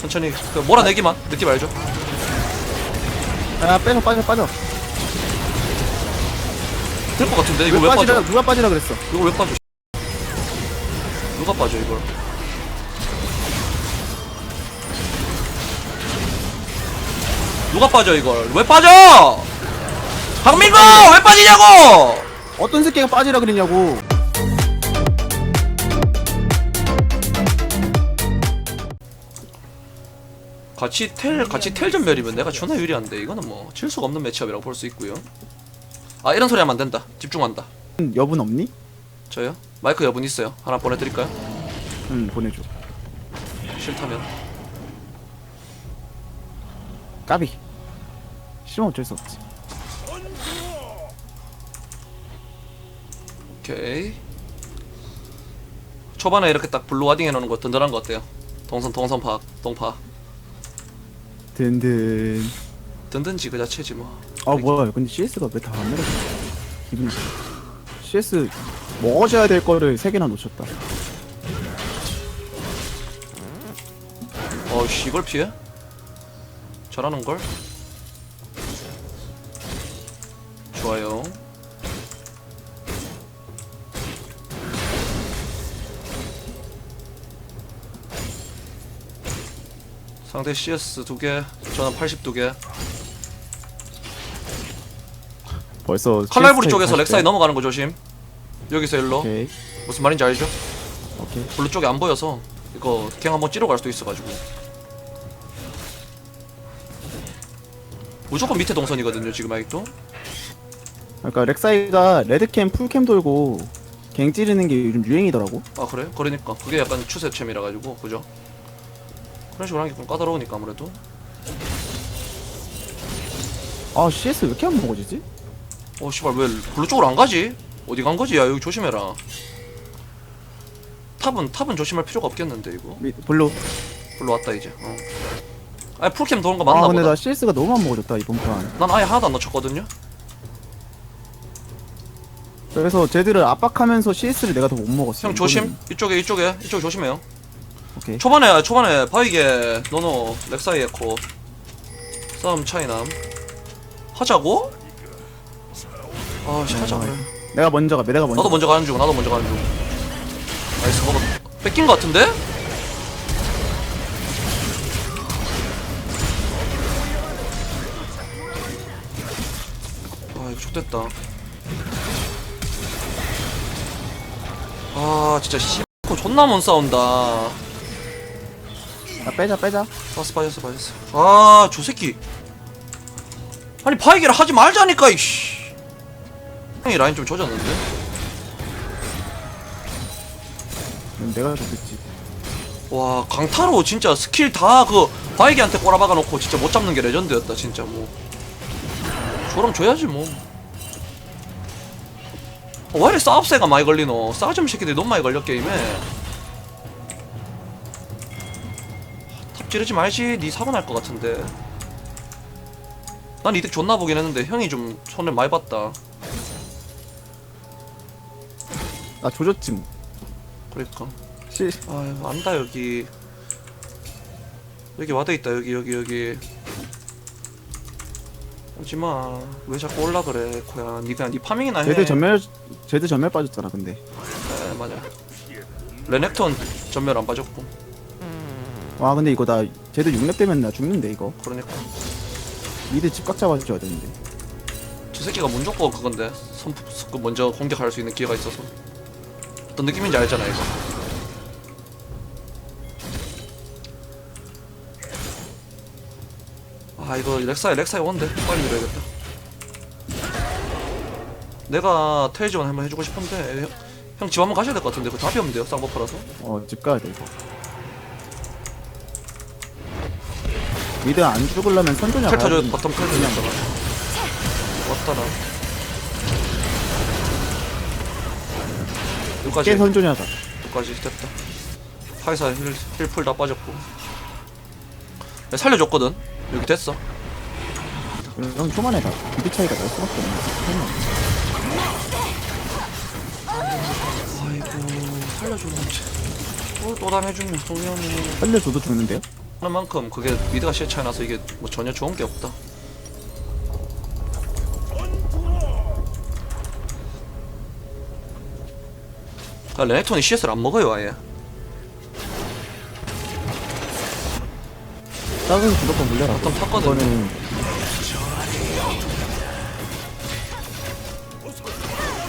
천천히 그 몰아내기만 느낌 알죠? 야 빼서 빠져 빠져 될 것 같은데 이거 왜왜 빠지라 빠져? 누가 빠지라 그랬어 이거 왜 빠져? 누가 빠져 이걸? 누가 빠져 이걸? 왜 빠져? 박민구 왜 빠지냐고? 어떤 새끼가 빠지라 그랬냐고 같이 텔 같이 텔 전멸이면 내가 존나 유리한데 이거는 뭐 질 수가 없는 매치업이라고 볼 수 있고요. 아 이런 소리 하면 안 된다. 집중한다. 여분 없니? 저요? 마이크 여분 있어요. 하나 보내드릴까요? 응 보내줘 싫다면. 까비 싫으면 어쩔 수 없지 오케이. 초반에 이렇게 딱 블루 와딩 해놓는 거 든든한 거 어때요? 동선 동선 파악 동파 든든 든든지 그 자체지 뭐. 아 뭐야 근데 CS가 왜 다 안 내려가 기분이 나빠. CS 먹어줘야 될 거를 세 개나 놓쳤다 어씨 이걸 피해? 잘하는 걸? 좋아요. 상대 CS 두 개, 저는 82 개. 벌써 칼날부리 쪽에서 갈 렉사이 때. 넘어가는 거 조심. 여기서 일로 오케이 무슨 말인지 알죠? 오케이 블루 쪽에 안 보여서 이거 그냥 한번 찌러 갈 수도 있어가지고. 무조건 밑에 동선이거든요 지금 아직도. 그러니까 렉사이가 레드캠 풀캠 돌고 갱 찌르는 게 요즘 유행이더라고 아 그래? 그러니까 그게 약간 추세챔이라 가지고 그죠? 그런 식으로 하는 게 좀 까다로우니까 아무래도. 아 CS 왜 이렇게 안 먹어지지? 어 씨발 왜 블루 쪽으로 안 가지? 어디 간 거지? 야 여기 조심해라. 탑은 탑은 조심할 필요가 없겠는데 이거? 미, 블루. 블루 왔다 이제. 어. 아니 풀캠 도는 거 맞나 아 근데 보다. 나 CS가 너무 안 먹어졌다 이번 판. 난 아예 하나도 안 놓쳤거든요. 그래서 쟤들을 압박하면서 CS를 내가 더 못 먹었어 형 조심 이거는- 이쪽에 이쪽에. 이쪽 조심해요 오케이. 초반에 초반에 바위게 노노 렉사이 에코 싸움 차이남. 하자고? 아씨 하자. 그래 내가 먼저 가 내가 먼저 나도 먼저 가는 중 나도 먼저 가는 중. 나이스 먹어 뺏긴 거 같은데? 아 이거 좋됐다. 아 진짜 씨 존나 못 싸운다 야, 빼자 빼자. 빠졌어 빠졌어 빠졌어. 아저 새끼. 아니 바이게를 하지 말자니까 이씨. 형이 라인 좀 조졌는데? 음, 내가 좋겠지. 와 강타로 진짜 스킬 다 그 바이게한테 꼬라박아 놓고 진짜 못 잡는 게 레전드였다 진짜 뭐. 저럼 줘야지 뭐. 어, 왜 이래 싸움세가 많이 걸리노? 싸가지 새끼들이 너무 많이 걸려 게임에 탑 지르지 말지. 니 사고 날 것 같은데. 난 이득 존나 보긴 했는데 형이 좀 손을 많이 봤다. 나 조졌지 뭐. 그러니까. 씨, 아유 안다 여기. 여기 와드 있다 여기 여기 여기. 오지마. 왜 자꾸 올라 그래 코야. 니 그냥 니 파밍이나 해 쟤들 전멸 쟤들 전멸 빠졌잖아 근데. 네, 맞아. 레넥톤 전멸 안 빠졌고 와 근데 이거 나 쟤들 6렙 되면 나 죽는데 이거. 그러니까. 미드 집각 잡아줘야 되는데. 저 새끼가 무조건 그건데 선프 그 먼저 공격할 수 있는 기회가 있어서. 어떤 느낌인지 알잖아 이거. 아 이거 렉사이 렉사이 원데 빨리 밀어야겠다. 내가 테일 지원 한번 해주고 싶은데 형 집 한번 가셔야 될 것 같은데 그 답이 없는데요 쌍버퍼라서? 어 집 가야 돼 이거 미드 안 죽으려면 타줘 가야지. 바텀 텔 그냥 왔다라. 여기까지. 깨 선조냐다 여기까지 됐다. 파이사 힐, 힐풀 다 빠졌고. 내가 살려줬거든. 여기 됐어. 형 초반에 다 미드 차이가 날 수밖에 없네. 아이고 살려주는지 또, 또 당해주냐 동현이 살려줘도 죽는데요? 하는 만큼 그게 미드가 시에 차이 나서 이게 뭐 전혀 좋은 게 없다. 아, 레넥톤이 CS를 안 먹어요 아예. 작은 무조건 물려라. 어떤 탔거든. 이거는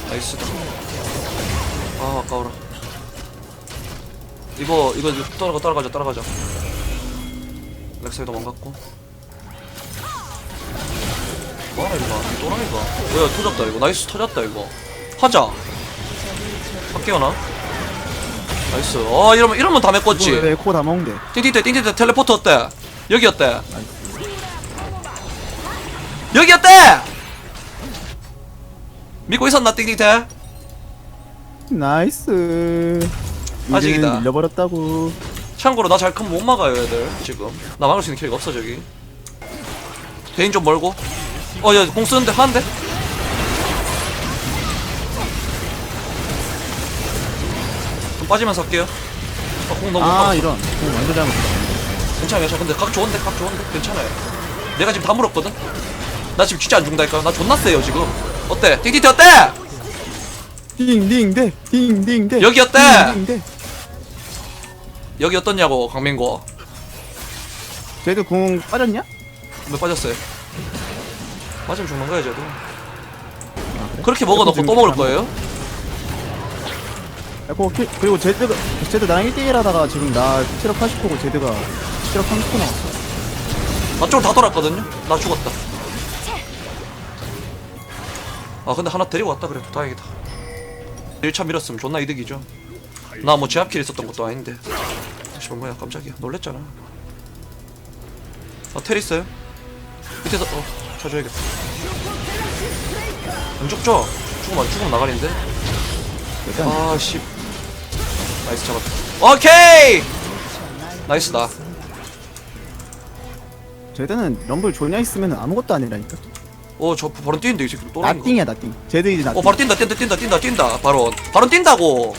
나이스다. 아 아까워라. 이거 이거 이거 따라가 따라가자 따라가자. 렉사이 도망갔고. 뭐하나 이거 또라이가. 뭐야 터졌다 이거 나이스 터졌다 이거. 하자. 할게요나. 나이스. 아 이러면 이러면 다 메꿨지. 왜 에코 다 먹는데? 띵띵대 띵띵대 텔레포트 어때? 여기 어때? 여기 어때? 믿고 있었나 띵띵대? 나이스. 아직이다. 밀려버렸다고. 참고로 나잘 크면 못 막아요 애들 지금 나 막을 수 있는 캐릭 없어 저기 개인 좀 멀고 어 야 공 쓰는데 하는데? 좀 빠지면서 할게요 아, 공 너무 아 아, 이런. 어, 완전 잘못했다. 괜찮아 괜찮아 근데 각 좋은데 각 좋은데 괜찮아요 내가 지금 다 물었거든 나 지금 진짜 안 죽는다니까 나 존나 세요 지금 어때? 띵띵대 어때? 딩딩대 딩딩대. 여기 어때? 딩딩대. 여기 어떻냐고 강민고 쟤도 공 빠졌냐? 왜 빠졌어요? 빠지면 죽는 거야 쟤도 아, 그래? 그렇게 먹어놓고 또 먹을 안 거예요? 에코 킬 그리고 제드가 제드 나랑 1대1 하다가 지금 나 체력 80%고 제드가 체력 30% 나왔어. 나 쪽으로 다 돌았거든요? 나 죽었다. 아, 근데 하나 데리고 왔다 그래도 다행이다. 1차 밀었으면 존나 이득이죠. 나 뭐 제압킬 있었던 것도 아닌데. 씨발 뭐야 깜짝이야 놀랬잖아. 아, 텔 있어요? 밑에서 어 쳐줘야겠다. 안 죽죠? 죽으면 안 죽으면 나가린데? 일단 아, 씨. 나이스 잡았다. 오케이! 나이스다. 제드는 럼블 조냐 있으면 아무것도 아니라니까. 어, 저 바로 뛰는데 이 새끼 또 거. 나띵이야 나띵. 제드 이제 나띵. 어 바로 뛴다 뛴다 뛴다 뛴다 뛴다 바로 바로 뛴다고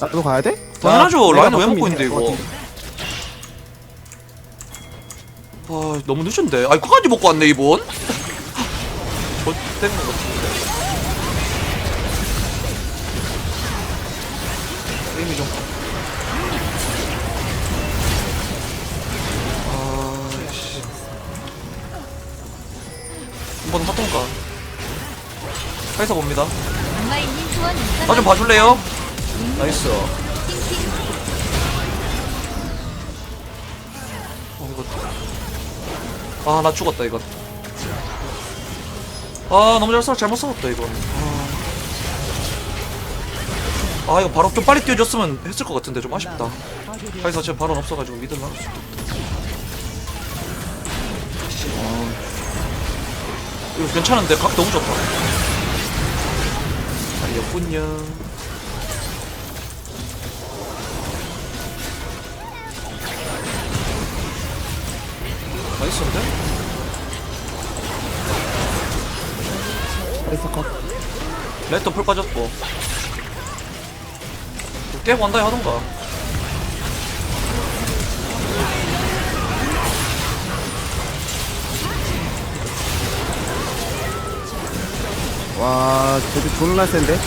나도 가야 돼? 당연하죠. 내가 왜 먹고 있는데, 이거? 같은데. 아 너무 늦은데 아이 끝까지 먹고 왔네 이분 저된 거 같은데 게임이 좀 아이씨 한번 하던가 카이사 봅니다 나 좀 봐줄래요? 나이스 아, 나 죽었다, 이거. 아, 너무 잘 써, 잘못 써봤다, 이거. 아. 아, 이거 바로 좀 빨리 뛰어줬으면 했을 것 같은데, 좀 아쉽다. 카이사 지금 바로 없어가지고 믿을라. 아, 이거 괜찮은데, 각 너무 좋다. 잘렸군요. 나이스인데? 그래서 컷. 레터 풀 빠졌고 깨고 한다 하던가 와 제드 존나 센데?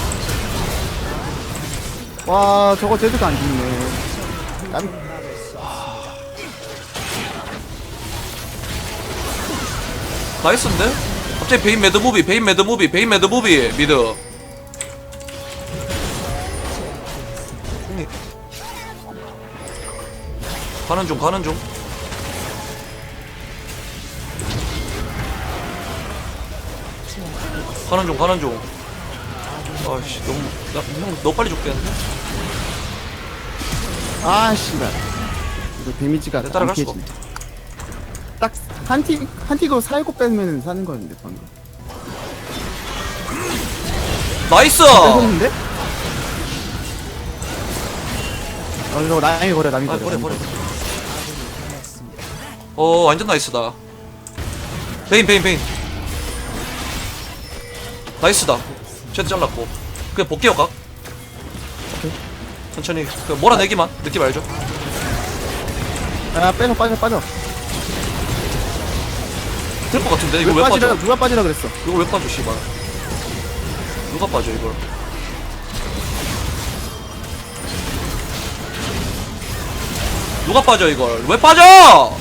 와 저거 제드가 안 죽네. 난 나이스인데? 갑자기 베인 매드무비 베인 매드무비 베인 매드무비 미드. 가는 중 가는 중 가는 중 가는 중 아씨 너무 나, 형, 너 빨리 죽겠는데? 아 씨발. 이거 데미지가 내 따라갈 안 수가 피해지네. 딱 한 틱, 한 틱으로 살고 빼면 사는 거였는데 방금. 나이스! 뺏었는데? 어 이거 남이 버려 남이 아 버려. 버려 버려 어 완전 나이스다 베인 베인 베인 나이스다 쟤도 잘랐고 그냥 볼게요 각 오케이. 천천히 그 몰아내기만 느낌 알죠? 야 빼줘 빠져 빠져 될 것 같은데? 이거 왜왜 빠지라 빠져 누가 빠지라 그랬어? 이거 왜 빠져 씨발? 누가 빠져 이걸? 누가 빠져 이걸? 왜 빠져?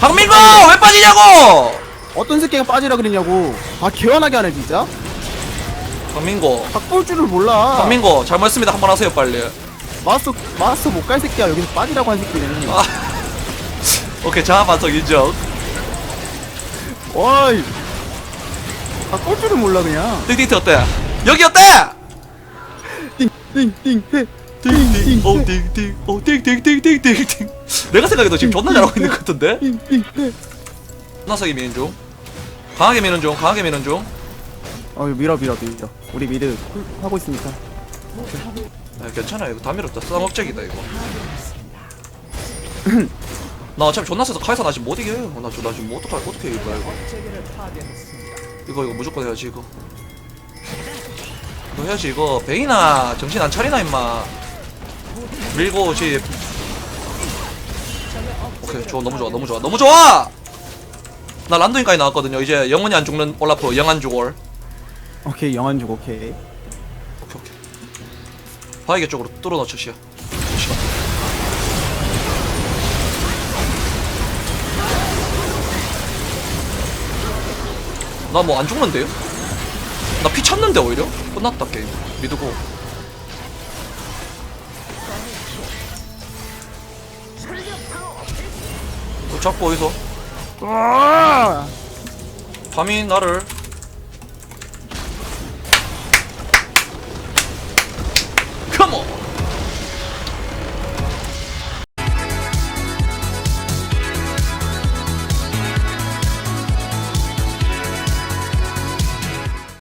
박민구! 왜 빠지냐고! 어떤 새끼가 빠지라 그랬냐고. 아 개연하게 하네 진짜? 박민구. 바꿀 줄을 몰라. 박민구 잘못했습니다. 한 번 하세요 빨리. 마스터 마스터 못갈 새끼야. 여기서 빠지라고 한 새끼는 아. 오케이 자아 반성 인정 어이. 바꿀 줄을 몰라 그냥. 띵띵트 어때 여기 어때? 띵띵띵 해 띵띵. 오 띵띵. 오 띵띵띵띵띵띵. 내가 생각해도 지금 존나 잘하고 있는 것 같은데? 띵띵. 해 나사기 미는 중. 강하게 미는 중 강하게 미는 중. 어 밀어 밀어 밀어. 우리 미드 쿨 하고 있으니까. 아, 괜찮아. 이거 다 밀었다. 쌍업적이다 이거 나 어차피 존나 세서 카이사 나 지금 못 이겨 나, 저- 나 지금 뭐 어떡할 어떻게 이길 거야 이거? 이거 이거 무조건 해야지 이거. 이거 해야지 이거. 베이나 정신 안 차리나 임마. 밀고 집 오케이 좋아. 너무 좋아 너무 좋아 너무 좋아! 나 란도인까지 나왔거든요. 이제 영원히 안 죽는 올라프 영안 죽올 오케이 영환죽 오케이. 오케이 오케이. 바이게 쪽으로 뚫어놓자 시야 나 뭐 안 죽는데요? 나 피 찼는데 오히려? 끝났다 게임 믿고 또 잡고 어디서 아 감히 나를